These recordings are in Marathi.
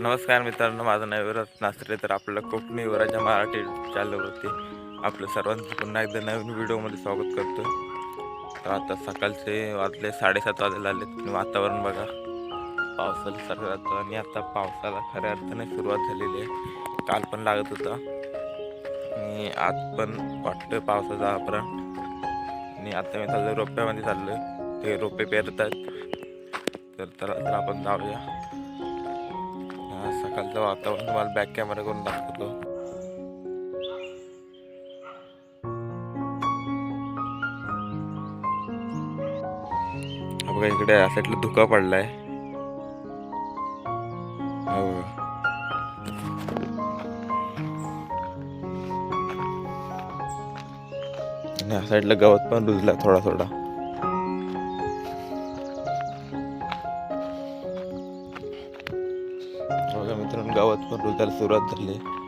नमस्कार मित्रांनो माझं नाव विराज नास्त्रे तर आपलं कोकणी वराच्या मराठी चॅनलवरती आपलं सर्वांचं पुन्हा एकदा नवीन व्हिडिओमध्ये स्वागत करतो तर आता सकाळचे वाजले साडेसात वाजायला आले तुम्ही वातावरण बघा. पावसाला सर्वात आणि आता पावसाला खऱ्या अर्थाने सुरुवात झालेली आहे. काल पण लागत होता. आणि आज पण वाटतं पावसाचा अपरा आणि आता मी चाललो रोप्यामध्ये चाललो ते रोपे पेरत आहेत तर तर आपण जाऊया. सकाळचं वातावरण तुम्हाला बॅक कॅमेरा करून दाखवतो. बघा इकडे या साईडला धुका पडलाय. आणि या साईडला गवत पण रुजला थोडा थोडा मित्रांनो त्याला सुरुवात झाली.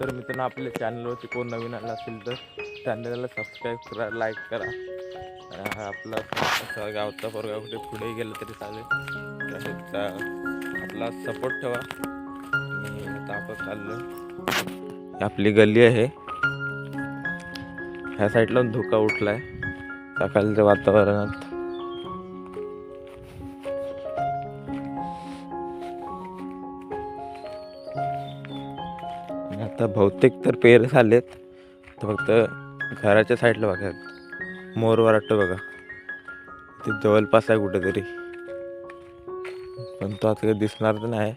तर मित्रांनो आपल्या चॅनलवरती कोण नवीन आला असेल तर चॅनलला सबस्क्राईब करा लाईक करा. आपला गावचा पोरगा कुठे पुढे गेलं तरी चालेल. तसेच आपला सपोर्ट ठेवा. आणि आपण चाललो. ही आपली गल्ली आहे. ह्या साईडला धोका आहे सकाळच्या वातावरणात आता बहुतेक तर पेर झालेत. तर फक्त घराच्या साईडला बघा. मोर वाटतं बघा. ते जवळपास आहे कुठेतरी. पण तो आता काही दिसणार तर नाही.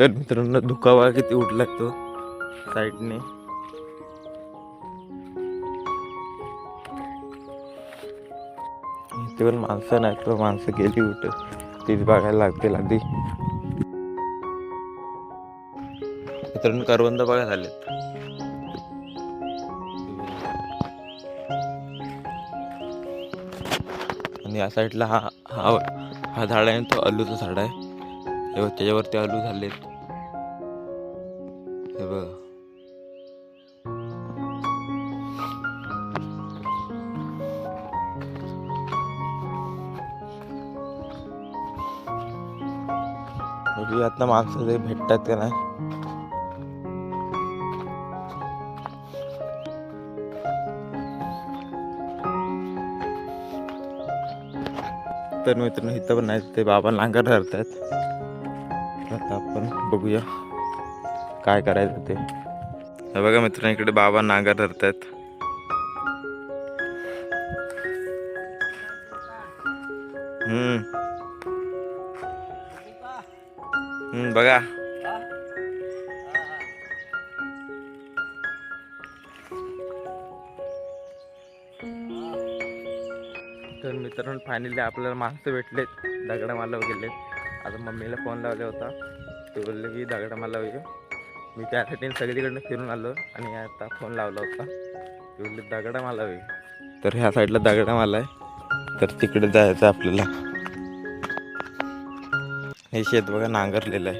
तर मित्रांनो दुखावा किती उठ तो साईडने. इथे पण माणसं नाही तर हो, माणसं गेली उठ तीच बघायला लागतील आधी मित्रांनो करवंद बघा झालेत. आणि या साईडला हा हा हा झाड आहे ना तो अल्लूचा झाड आहे. त्याच्यावरती आलू झालेत. बघूया आता माणसं ते भेटतात का नाही तर मित्रांनो इथं पण नाही ते बाबा नांगर आहेत आता आपण बघूया काय करायचं ते हे बघा मित्रांनो इकडे बाबा नांगर धरत आहेत बघा. तर मित्रांनो फायनली आपल्याला माणसं भेटलेत. दगडा मारला गेलेत. आता मम्मीला फोन लावला होता. ते बोलले की दगडा मारला होईल मी त्यासाठी सगळीकडनं फिरून आलो आणि आता फोन लावला होता. ते बोलले दगडा मारला होईल तर ह्या साईडला दगडा मारला आहे. तर तिकडे जायचं आपल्याला. हे शेत बघा नांगरलेलं आहे.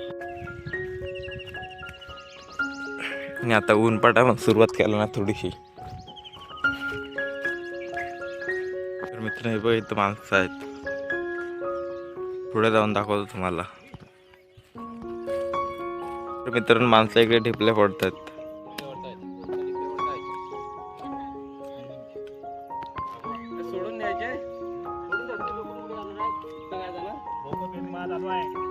आणि आता ऊन पण सुरुवात केला ना थोडीशी. तर मित्र हे बघ इथं माणसं आहेत. पुढे जाऊन दाखवतो तुम्हाला. तर मित्रांनो माणसं इकडे ढिपले पडतात ना?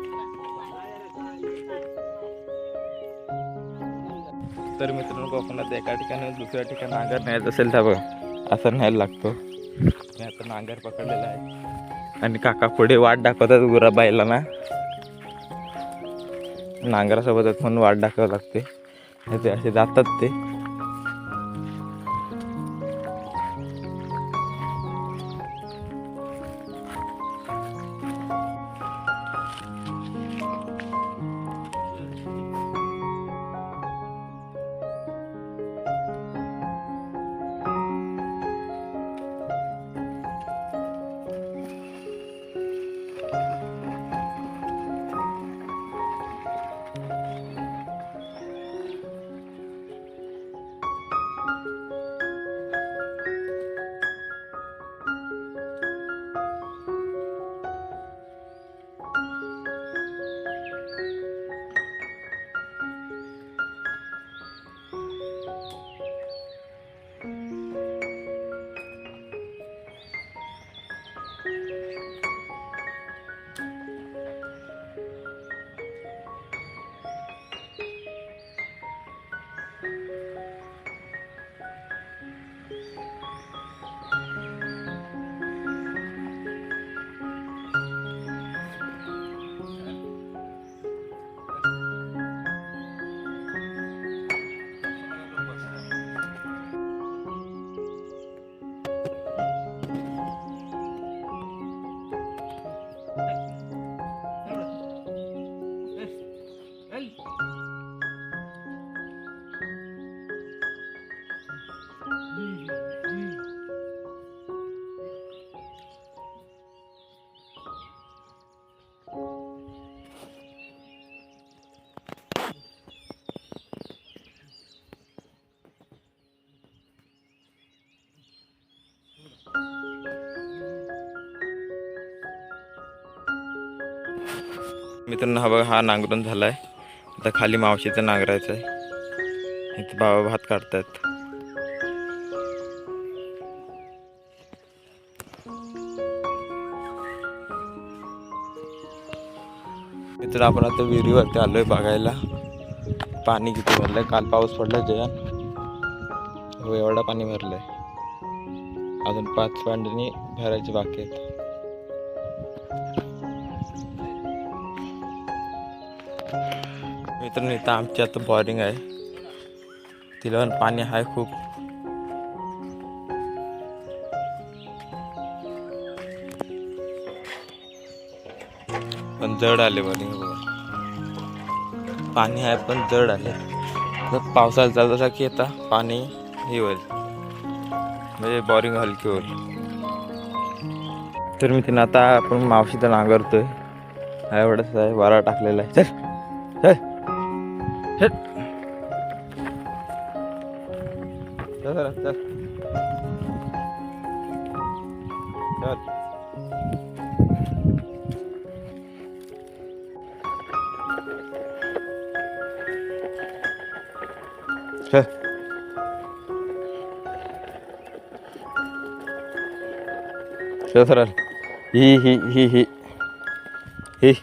तर मित्रांनो कोकणात एका ठिकाणी दुसऱ्या ठिकाणी नांगर न्यायचं असेल तर बघा असं न्यायला लागतो. मी आता नांगर पकडलेला आहे. आणि काका पुढे वाट दाखवतात गुराबाईला ना. नांगरासोबतच म्हणून वाट दाखवावं लागते. ते असे जातात ते. मित्रांनो हा बघा हा नांगरून झाला आहे आता खाली मावशीचं नांगरायचं आहे इथे बाबा भात काढतात मित्र आपण आता विहिरीवरती आलोय बघायला. पाणी किती भरलंय? काल पाऊस पडला जयान. हो एवढा पाणी भरलंय. अजून पाच पाणी भरायचे बाकी आहेत. मित्रांनो इथं आमची आता बॉरिंग आहे. तिला पण पाणी आहे खूप. पण जड आले बॉरिंग बघा. पाणी आहे पण जड आले. जर पावसाला चालू झाला की आता पाणी हे होईल. म्हणजे बॉरिंग हलकी होईल. तर मी तिनं आता आपण मावशीचा नांगरतोय एवढंच आहे वारा टाकलेला आहे. चल. هل تعال تعال تعال ها. شو ترى هي هي هي هي. هي.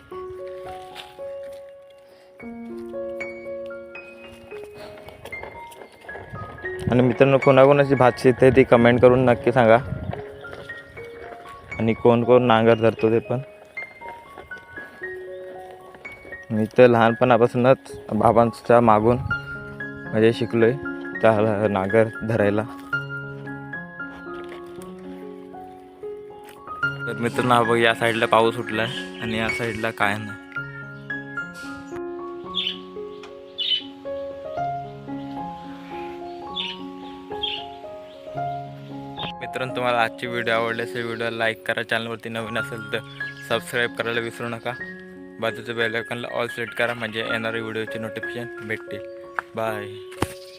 आणि मित्रांनो कोणाकोणाची भात शेती ती कमेंट करून नक्की सांगा. आणि कोण कोण नांगर धरतो ते पण. मी तर लहानपणापासूनच बाबांच्या मागून म्हणजे शिकलोय त्या नांगर धरायला. तर मित्रांनो बघ या साईडला पाऊस उठलाय आणि या साईडला काय नाही. मित्रांनो तुम्हाला आजची व्हिडिओ आवडली असेल व्हिडिओला लाईक करा. चॅनलवरती नवीन असेल तर सबस्क्राईब करायला विसरू नका. बाजूच्या बेल आयकॉनला ऑल सिलेक्ट करा म्हणजे येणाऱ्या व्हिडिओची नोटिफिकेशन भेटतील. बाय